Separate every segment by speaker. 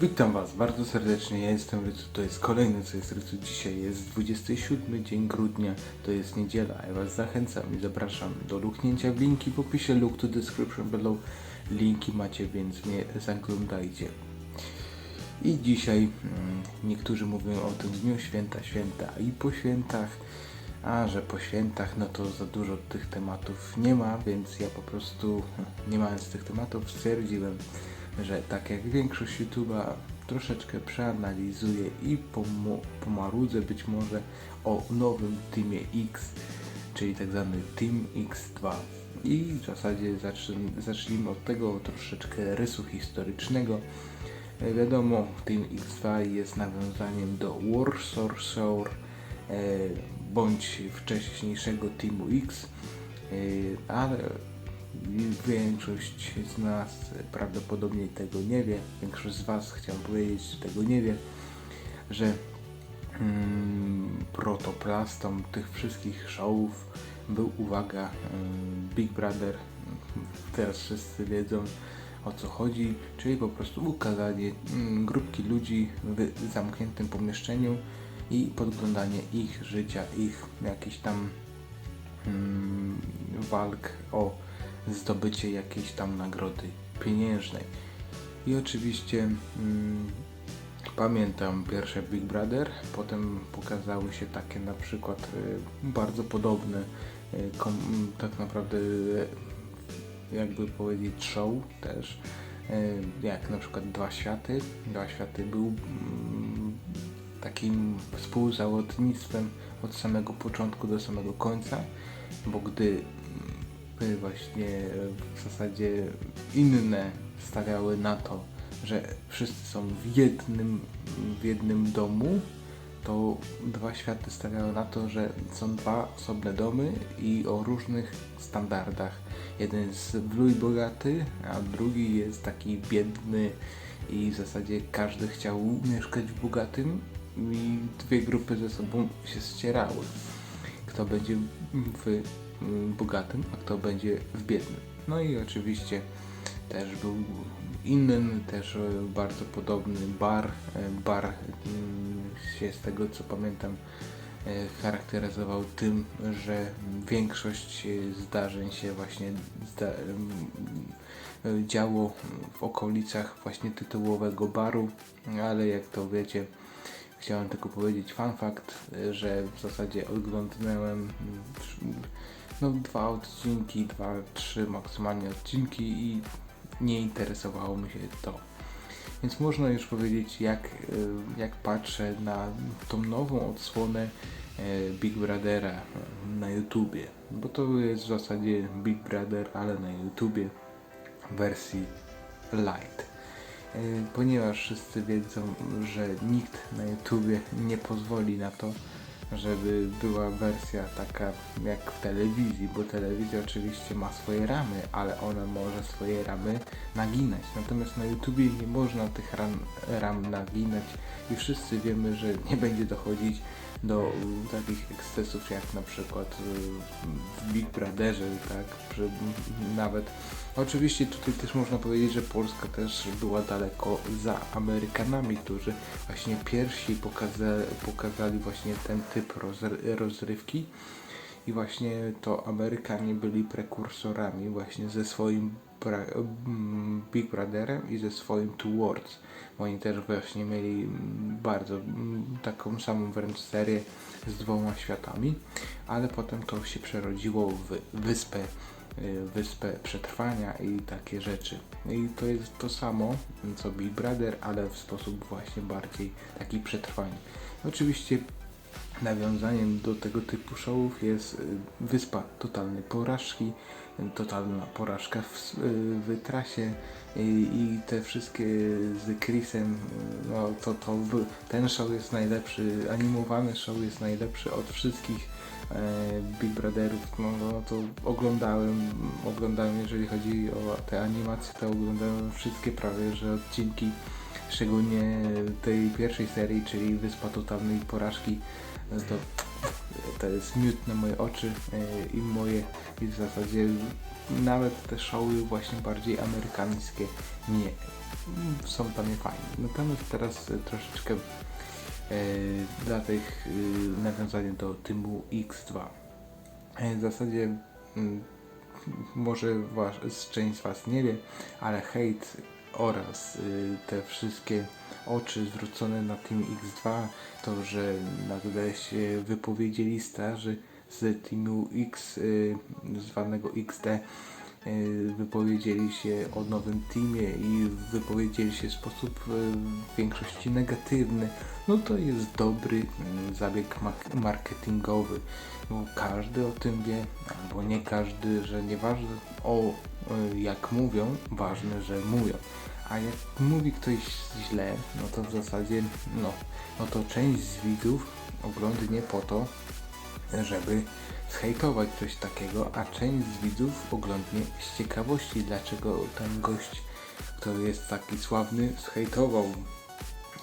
Speaker 1: Witam Was bardzo serdecznie, ja jestem Rycu, to jest kolejny co jest Rycu. Dzisiaj jest 27 dzień grudnia, to jest niedziela, ja Was zachęcam i zapraszam do luknięcia w linki w opisie, look to description below. Linki macie, więc mnie zaglądajcie. I dzisiaj mm, niektórzy mówią o tym dniu święta, święta i po świętach, a że po świętach no to za dużo tych tematów nie ma, więc ja po prostu nie mając tych tematów stwierdziłem, że tak jak większość YouTube'a troszeczkę przeanalizuję i pomarudzę być może o nowym Teamie X, czyli tak zwany Team X2. I w zasadzie zacznę- zacznijmy od tego troszeczkę rysu historycznego. E, Wiadomo, Team X2 jest nawiązaniem do Warsaw Shore e, bądź wcześniejszego Teamu X, e, ale większość z nas prawdopodobnie tego nie wie. Większość z Was, chciałem powiedzieć, tego nie wie, że mm, protoplastą tych wszystkich showów był, uwaga, mm, Big Brother. Teraz wszyscy wiedzą o co chodzi, czyli po prostu ukazanie mm, grupki ludzi w zamkniętym pomieszczeniu i podglądanie ich życia, ich jakichś tam mm, walk o zdobycie jakiejś tam nagrody pieniężnej. I oczywiście mm, pamiętam pierwsze Big Brother, potem pokazały się takie na przykład y, bardzo podobne, y, kom, tak naprawdę y, jakby powiedzieć show też, y, jak na przykład Dwa Światy. Dwa Światy był mm, takim współzawodnictwem od samego początku do samego końca, bo gdy mm, właśnie w zasadzie inne stawiały na to, że wszyscy są w jednym, w jednym domu, to dwa światy stawiały na to, że są dwa osobne domy i o różnych standardach. Jeden jest wluj bogaty, a drugi jest taki biedny i w zasadzie każdy chciał mieszkać w bogatym i dwie grupy ze sobą się ścierały. Kto będzie w bogatym, a kto będzie w biednym. No i oczywiście też był inny, też e, bardzo podobny bar. E, Bar mm, się z tego co pamiętam e, charakteryzował tym, że większość zdarzeń się właśnie zda, e, działo w okolicach właśnie tytułowego baru, ale jak to wiecie, chciałem tylko powiedzieć fun fact, e, że w zasadzie oglądnąłem mm, no, dwa odcinki, dwa, trzy maksymalnie odcinki i nie interesowało mi się to. Więc można już powiedzieć, jak, y, jak patrzę na tą nową odsłonę y, Big Brothera y, na YouTubie. Bo to jest w zasadzie Big Brother, ale na YouTubie wersji light. Y, Ponieważ wszyscy wiedzą, że nikt na YouTubie nie pozwoli na to, żeby była wersja taka jak w telewizji, bo telewizja oczywiście ma swoje ramy, ale ona może swoje ramy naginać. Natomiast na YouTubie nie można tych ram, ram naginać i wszyscy wiemy, że nie będzie dochodzić do takich ekscesów jak na przykład y, w Big Brotherze, tak, nawet oczywiście tutaj też można powiedzieć, że Polska też była daleko za Amerykanami, którzy właśnie pierwsi pokaza, pokazali właśnie ten typ rozry- rozrywki i właśnie to Amerykanie byli prekursorami właśnie ze swoim Big Brotherem i ze swoim Two Worlds. Oni też właśnie mieli bardzo taką samą wręcz serię z dwoma światami, ale potem to się przerodziło w wyspę, wyspę przetrwania i takie rzeczy. I to jest to samo co Big Brother, ale w sposób właśnie bardziej taki przetrwania. Oczywiście nawiązaniem do tego typu showów jest y, Wyspa Totalnej Porażki, y, totalna porażka w, y, w trasie i, i te wszystkie z Chrisem, y, no to, to ten show jest najlepszy, animowany show jest najlepszy od wszystkich Big Brotherów, no, no to oglądałem, oglądałem jeżeli chodzi o te animacje, to oglądałem wszystkie prawie, że odcinki szczególnie tej pierwszej serii, czyli Wyspa Totalnej Porażki, no to, to jest miód na moje oczy e, i moje i w zasadzie nawet te showy właśnie bardziej amerykańskie mnie mm, są dla mnie fajne. Natomiast teraz e, troszeczkę e, dla tych e, nawiązanie do Tymu X2. E, w zasadzie mm, może was, część z Was nie wie, ale hejt oraz y, te wszystkie oczy zwrócone na Team X2, to, że na się wypowiedzieli starzy z Teamu X, y, zwanego XD, y, wypowiedzieli się o nowym teamie i wypowiedzieli się w sposób y, w większości negatywny, no to jest dobry mm, zabieg marketingowy. Bo każdy o tym wie, albo nie każdy, że nieważne o y, jak mówią, ważne, że mówią. A jak mówi ktoś źle, no to w zasadzie, no, no to część z widzów oglądnie po to, żeby zhejtować coś takiego, a część z widzów oglądnie z ciekawości, dlaczego ten gość, który jest taki sławny, zhejtował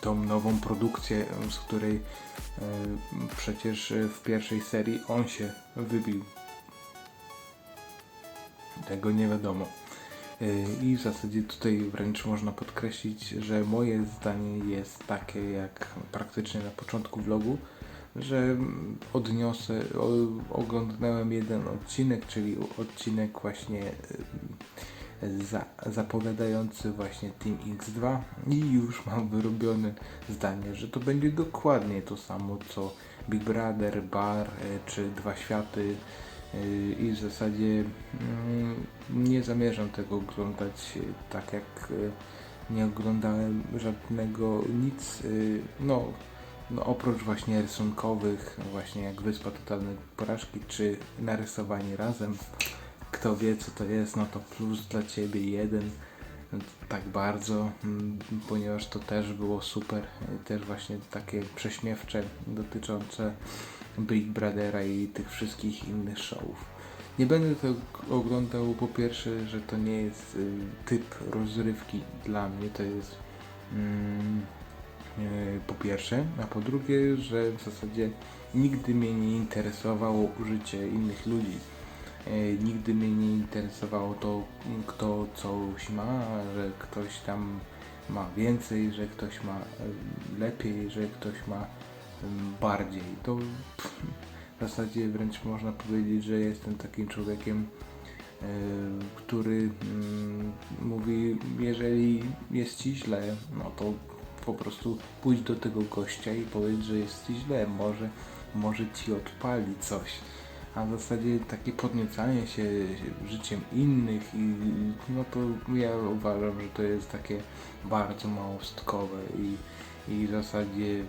Speaker 1: tą nową produkcję, z której e, przecież w pierwszej serii on się wybił. Tego nie wiadomo. E, I w zasadzie tutaj wręcz można podkreślić, że moje zdanie jest takie jak praktycznie na początku vlogu, że odniosę, o, oglądnąłem jeden odcinek, czyli odcinek właśnie za, zapowiadający właśnie Team X2 i już mam wyrobione zdanie, że to będzie dokładnie to samo co Big Brother, Bar y, czy Dwa Światy y, i w zasadzie mm, nie zamierzam tego oglądać y, tak jak nie oglądałem żadnego nic, no no oprócz właśnie rysunkowych, właśnie jak Wyspa Totalnej Porażki, czy narysowani razem, kto wie co to jest, no to plus dla Ciebie jeden, tak bardzo, mm, ponieważ to też było super, też właśnie takie prześmiewcze dotyczące Big Brothera i tych wszystkich innych showów. Nie będę tego oglądał po pierwsze, że to nie jest y, typ rozrywki dla mnie, to jest mm, po pierwsze, a po drugie, że w zasadzie nigdy mnie nie interesowało użycie innych ludzi. E, Nigdy mnie nie interesowało to, kto coś ma, że ktoś tam ma więcej, że ktoś ma e, lepiej, że ktoś ma bardziej. To w zasadzie wręcz można powiedzieć, że jestem takim człowiekiem, e, który mm, mówi, jeżeli jest ci źle, no to po prostu pójdź do tego gościa i powiedz, że jest ci źle, może, może ci odpali coś. A w zasadzie takie podniecanie się życiem innych i no to ja uważam, że to jest takie bardzo małostkowe i, i w zasadzie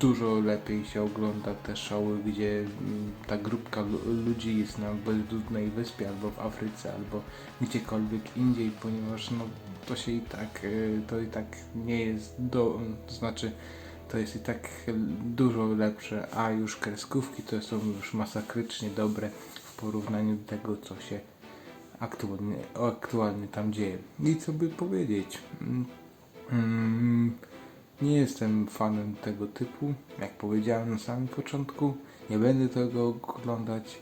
Speaker 1: dużo lepiej się ogląda te showy, gdzie mm, ta grupka lu- ludzi jest na bezludnej wyspie albo w Afryce, albo gdziekolwiek indziej, ponieważ no to się i tak, y, to i tak nie jest do, to znaczy to jest i tak dużo lepsze, a już kreskówki to są już masakrycznie dobre w porównaniu do tego, co się aktualnie, aktualnie tam dzieje. I co by powiedzieć? Mm, mm, nie jestem fanem tego typu, jak powiedziałem na samym początku, nie będę tego oglądać.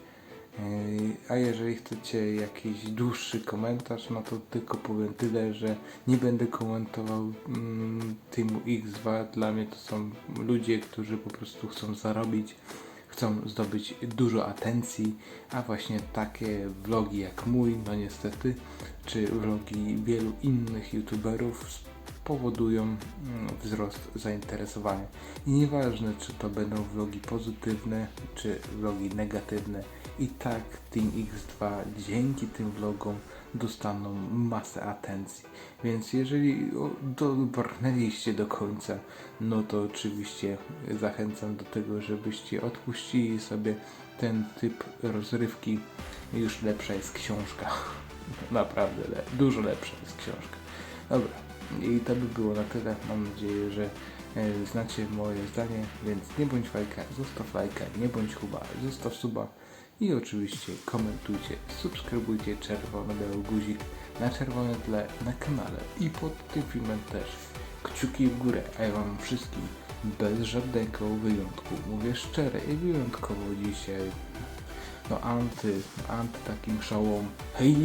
Speaker 1: Yy, A jeżeli chcecie jakiś dłuższy komentarz, no to tylko powiem tyle, że nie będę komentował mm, Teamu X2. Dla mnie to są ludzie, którzy po prostu chcą zarobić, chcą zdobyć dużo atencji, a właśnie takie vlogi jak mój, no niestety, czy vlogi wielu innych youtuberów powodują mm, wzrost zainteresowania. I nieważne, czy to będą vlogi pozytywne, czy vlogi negatywne, i tak Team X2 dzięki tym vlogom dostaną masę atencji. Więc jeżeli dobrnęliście do końca, no to oczywiście zachęcam do tego, żebyście odpuścili sobie ten typ rozrywki. Już lepsza jest książka. Naprawdę, le dużo lepsza jest książka. Dobra, i to by było na tyle. Mam nadzieję, że e, znacie moje zdanie, więc nie bądź fajka, zostaw lajka, nie bądź chuba, zostaw suba i oczywiście komentujcie, subskrybujcie czerwony biały guzik na czerwone tle na kanale i pod tym filmem też. Kciuki w górę, a ja wam wszystkim bez żadnego wyjątku, mówię szczerze i wyjątkowo dzisiaj. No anty, anty takim szałom. Hej